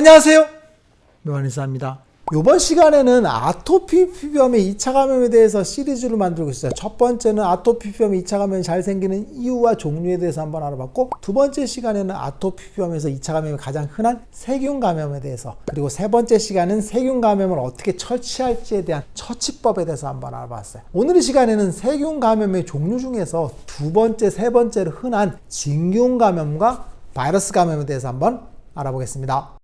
안녕하세요. 묘한의사입니다. 이번 시간에는 아토피 피부염의 2차 감염에 대해서 시리즈를 만들고 있어요. 첫 번째는 아토피 피부염 2차 감염이 잘 생기는 이유와 종류에 대해서 한번 알아봤고 두 번째 시간에는 아토피 피부염에서 2차 감염이 가장 흔한 세균 감염에 대해서 그리고 세 번째 시간은 세균 감염을 어떻게 처치할지에 대한 처치법에 대해서 한번 알아봤어요. 오늘 이 시간에는 세균 감염의 종류 중에서 두 번째, 세 번째로 흔한 진균 감염과 바이러스 감염에 대해서 한번 알아보겠습니다.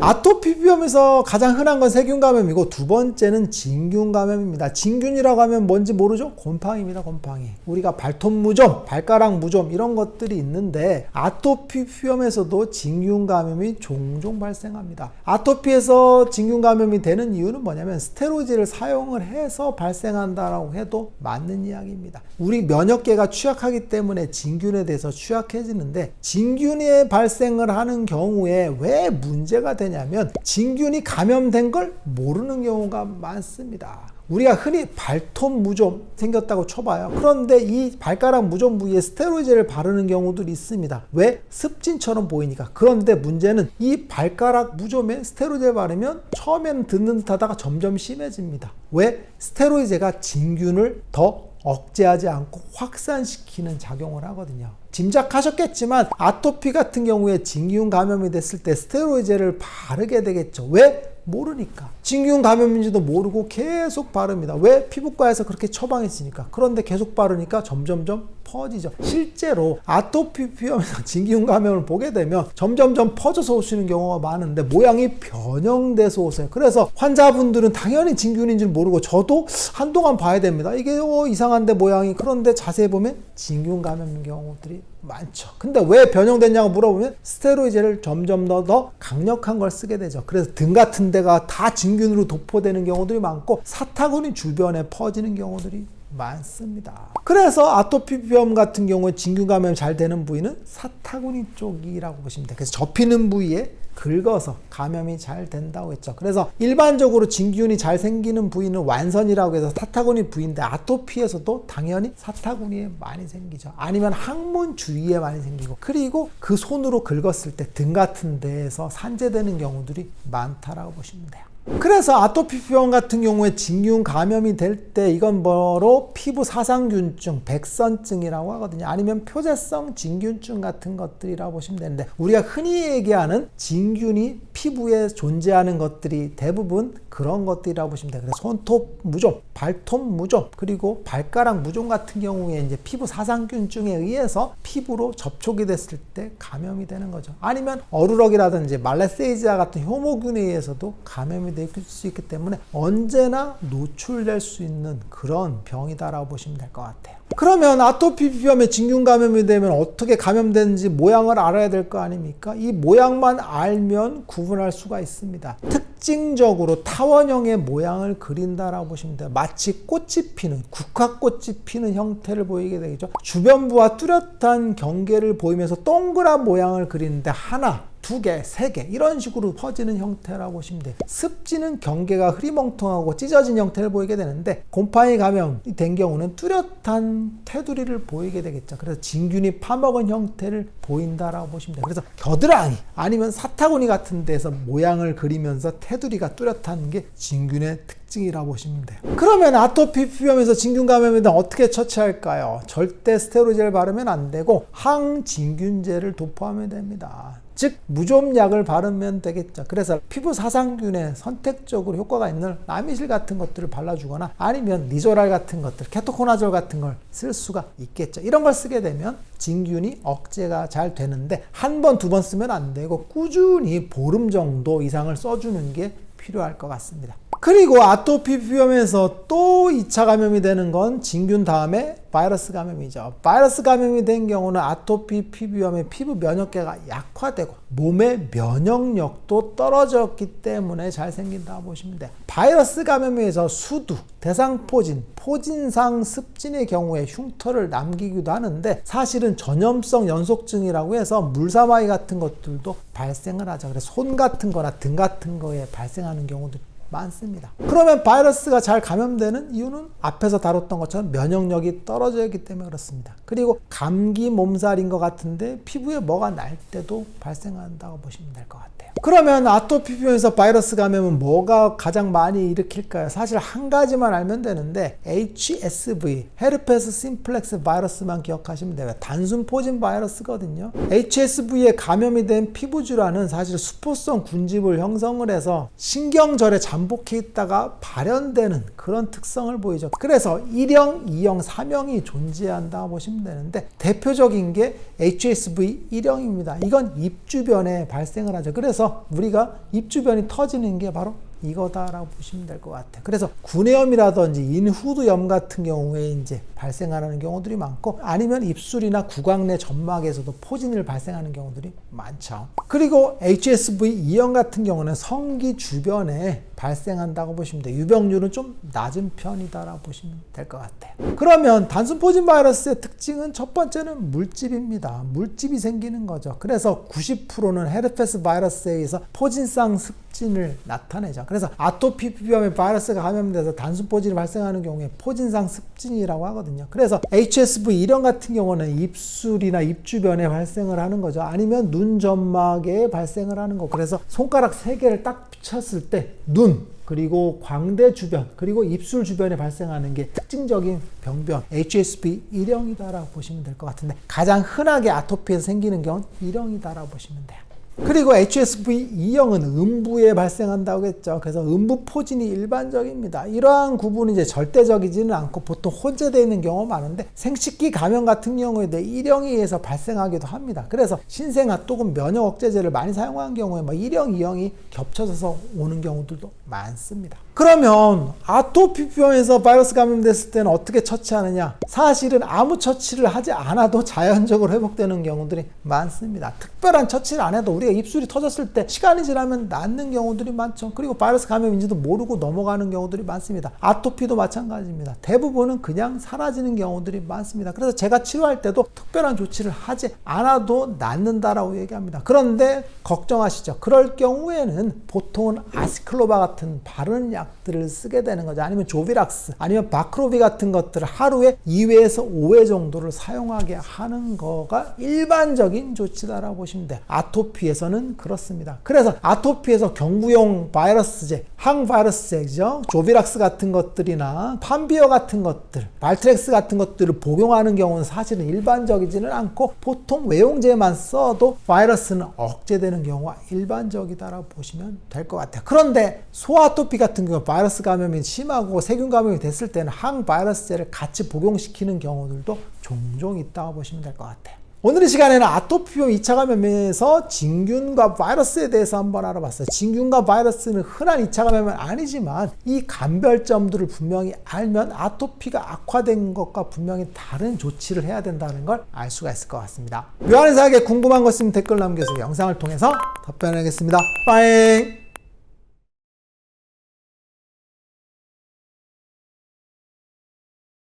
아토피 비염에서 가장 흔한 건 세균 감염이고 두 번째는 진균 감염입니다. 진균이라고 하면 뭔지 모르죠? 곰팡이입니다. 곰팡이. 우리가 발톱 무좀, 발가락 무좀 이런 것들이 있는데 아토피 비염에서도 진균 감염이 종종 발생합니다. 아토피에서 진균 감염이 되는 이유는 뭐냐면 스테로이드를 사용을 해서 발생한다라고 해도 맞는 이야기입니다. 우리 면역계가 취약하기 때문에 진균에 대해서 취약해지는데 진균이 발생을 하는 경우에 왜 문제가 되 냐면 진균이 감염된 걸 모르는 경우가 많습니다. 우리가 흔히 발톱 무좀 생겼다고 쳐봐요. 그런데 이 발가락 무좀 부위에 스테로이드를 바르는 경우들이 있습니다. 왜? 습진처럼 보이니까. 그런데 문제는 이 발가락 무좀에 스테로이드를 바르면 처음에는 듣는 듯 하다가 점점 심해집니다. 왜? 스테로이드가 진균을 더 억제하지 않고 확산시키는 작용을 하거든요. 짐작하셨겠지만 아토피 같은 경우에 진균 감염이 됐을 때 스테로이드를 바르게 되겠죠. 왜? 모르니까. 진균 감염인지도 모르고 계속 바릅니다. 왜? 피부과에서 그렇게 처방했으니까. 그런데 계속 바르니까 점점점 퍼지죠. 실제로 아토피 피부염에서 진균 감염을 보게 되면 점점점 퍼져서 오시는 경우가 많은데 모양이 변형돼서 오세요. 그래서 환자분들은 당연히 진균인 줄 모르고 저도 한동안 봐야 됩니다. 이게 어, 이상한데 모양이 그런데 자세히 보면 진균 감염인 경우들이 많죠. 근데 왜 변형됐냐고 물어보면 스테로이드를 점점 더, 더 강력한 걸 쓰게 되죠. 그래서 등 같은 데가 다 진균으로 도포되는 경우들이 많고 사타구니 주변에 퍼지는 경우들이 많습니다. 그래서 아토피 비염 같은 경우에 진균 감염 잘 되는 부위는 사타구니 쪽이라고 보시면 돼요. 그래서 접히는 부위에 긁어서 감염이 잘 된다고 했죠. 그래서 일반적으로 진균이 잘 생기는 부위는 완선이라고 해서 사타구니 부위인데 아토피에서도 당연히 사타구니에 많이 생기죠. 아니면 항문 주위에 많이 생기고 그리고 그 손으로 긁었을 때 등 같은 데에서 산재되는 경우들이 많다라고 보시면 돼요. 그래서 아토피 비염 같은 경우에 진균 감염이 될 때 이건 뭐로 피부 사상균증, 백선증이라고 하거든요. 아니면 표재성 진균증 같은 것들이라고 보시면 되는데 우리가 흔히 얘기하는 진균이 피부에 존재하는 것들이 대부분 그런 것들이라고 보시면 돼요. 그래서 손톱 무좀, 발톱 무좀, 그리고 발가락 무좀 같은 경우에 이제 피부 사상균증에 의해서 피부로 접촉이 됐을 때 감염이 되는 거죠. 아니면 어루럭이라든지 말레세이지아 같은 효모균에 의해서도 감염이 될 수 있기 때문에 언제나 노출될 수 있는 그런 병이다라고 보시면 될 것 같아요. 그러면 아토피 비염에 진균 감염이 되면 어떻게 감염되는지 모양을 알아야 될 거 아닙니까? 이 모양만 알면 구분할 수가 있습니다. 특징적으로 타원형의 모양을 그린다라고 보시면 돼요. 마치 꽃이 피는 국화꽃이 피는 형태를 보이게 되겠죠. 주변부와 뚜렷한 경계를 보이면서 동그란 모양을 그리는데 하나 두 개, 세 개 이런 식으로 퍼지는 형태라고 보시면 돼요. 습지는 경계가 흐리멍텅하고 찢어진 형태를 보이게 되는데 곰팡이 감염이 된 경우는 뚜렷한 테두리를 보이게 되겠죠. 그래서 진균이 파먹은 형태를 보인다라고 보시면 돼요. 그래서 겨드랑이 아니면 사타구니 같은 데서 모양을 그리면서 테두리가 뚜렷한 게 진균의 특징이라고 보시면 돼요. 그러면 아토피 피부염에서 진균 감염에 대한 어떻게 처치할까요? 절대 스테로이드를 바르면 안 되고 항진균제를 도포하면 됩니다. 즉 무좀약을 바르면 되겠죠. 그래서 피부 사상균에 선택적으로 효과가 있는 라미실 같은 것들을 발라주거나 아니면 리조랄 같은 것들, 케토코나졸 같은 걸 쓸 수가 있겠죠. 이런 걸 쓰게 되면 진균이 억제가 잘 되는데 한 번, 두 번 쓰면 안 되고 꾸준히 보름 정도 이상을 써주는 게 필요할 것 같습니다. 그리고 아토피 비염에서 또 2차 감염이 되는 건 진균 다음에 바이러스 감염이죠. 바이러스 감염이 된 경우는 아토피 피부염의 피부 면역계가 약화되고 몸의 면역력도 떨어졌기 때문에 잘 생긴다고 보시면 돼요. 바이러스 감염에 의해서 수두, 대상포진, 포진상 습진의 경우에 흉터를 남기기도 하는데 사실은 전염성 연속증이라고 해서 물사마이 같은 것들도 발생을 하죠. 그래서 손 같은 거나 등 같은 거에 발생하는 경우도 많습니다. 그러면 바이러스가 잘 감염되는 이유는 앞에서 다뤘던 것처럼 면역력이 떨어져 있기 때문에 그렇습니다. 그리고 감기 몸살인 것 같은데 피부에 뭐가 날 때도 발생한다고 보시면 될 것 같아요. 그러면 아토피병에서 바이러스 감염은 뭐가 가장 많이 일으킬까요? 사실 한 가지만 알면 되는데 HSV, 헤르페스 심플렉스 바이러스만 기억하시면 돼요. 단순 포진 바이러스거든요. HSV에 감염이 된 피부 질환은 사실 수포성 군집을 형성을 해서 신경절에 잠 복해 있다가 발현되는 그런 특성을 보이죠. 그래서 1형, 2형, 3형이 존재한다 보시면 되는데 대표적인 게 HSV 1형입니다. 이건 입 주변에 발생을 하죠. 그래서 우리가 입 주변이 터지는 게 바로 이거다라고 보시면 될 것 같아요. 그래서 구내염이라든지 인후두염 같은 경우에 이제 발생하는 경우들이 많고 아니면 입술이나 구강 내 점막에서도 포진을 발생하는 경우들이 많죠. 그리고 HSV 2형 같은 경우는 성기 주변에 발생한다고 보시면 돼요. 유병률은 좀 낮은 편이다라고 보시면 될 것 같아요. 그러면 단순 포진 바이러스의 특징은 첫 번째는 물집입니다. 물집이 생기는 거죠. 그래서 90%는 헤르페스 바이러스에 의해서 포진성 습진을 나타내죠. 그래서 아토피 피부염에 바이러스가 감염돼서 단순 포진이 발생하는 경우에 포진상 습진이라고 하거든요. 그래서 HSV 1형 같은 경우는 입술이나 입 주변에 발생을 하는 거죠. 아니면 눈 점막에 발생을 하는 거. 그래서 손가락 세 개를 딱 붙였을 때 눈, 그리고 광대 주변, 그리고 입술 주변에 발생하는 게 특징적인 병변 HSV 1형이다라고 보시면 될 것 같은데 가장 흔하게 아토피에서 생기는 경우는 1형이다라고 보시면 돼요. 그리고 HSV 2형은 음부에 발생한다고 했죠. 그래서 음부 포진이 일반적입니다. 이러한 구분이 이제 절대적이지는 않고 보통 혼재되어 있는 경우가 많은데 생식기 감염 같은 경우에도 1형에 의해서 발생하기도 합니다. 그래서 신생아 또는 면역 억제제를 많이 사용한 경우에 뭐 1형, 2형이 겹쳐져서 오는 경우들도 많습니다. 그러면 아토피병에서 바이러스 감염됐을 때는 어떻게 처치하느냐? 사실은 아무 처치를 하지 않아도 자연적으로 회복되는 경우들이 많습니다. 특별한 처치를 안 해도 우리가 입술이 터졌을 때 시간이 지나면 낫는 경우들이 많죠. 그리고 바이러스 감염인지도 모르고 넘어가는 경우들이 많습니다. 아토피도 마찬가지입니다. 대부분은 그냥 사라지는 경우들이 많습니다. 그래서 제가 치료할 때도 특별한 조치를 하지 않아도 낫는다라고 얘기합니다. 그런데 걱정하시죠. 그럴 경우에는 보통은 아스클로바 같은 바르는 약 들을 쓰게 되는 거죠. 아니면 조비락스, 아니면 바크로비 같은 것들을 하루에 2회에서 5회 정도를 사용하게 하는 거가 일반적인 조치다라고 보시면 돼요. 아토피에서는 그렇습니다. 그래서 아토피에서 경구용 바이러스제, 항바이러스제죠. 조비락스 같은 것들이나 판비어 같은 것들, 발트렉스 같은 것들을 복용하는 경우는 사실은 일반적이지는 않고 보통 외용제만 써도 바이러스는 억제되는 경우가 일반적이다라고 보시면 될 것 같아요. 그런데 소아토피 같은 경우 바이러스 감염이 심하고 세균 감염이 됐을 때는 항바이러스제를 같이 복용시키는 경우들도 종종 있다고 보시면 될 것 같아요. 오늘 이 시간에는 아토피병 2차 감염에서 진균과 바이러스에 대해서 한번 알아봤어요. 진균과 바이러스는 흔한 2차 감염은 아니지만 이 감별점들을 분명히 알면 아토피가 악화된 것과 분명히 다른 조치를 해야 된다는 걸 알 수가 있을 것 같습니다. 묘한 의사에게 궁금한 것 있으면 댓글 남겨주세요. 영상을 통해서 답변하겠습니다. 빠잉!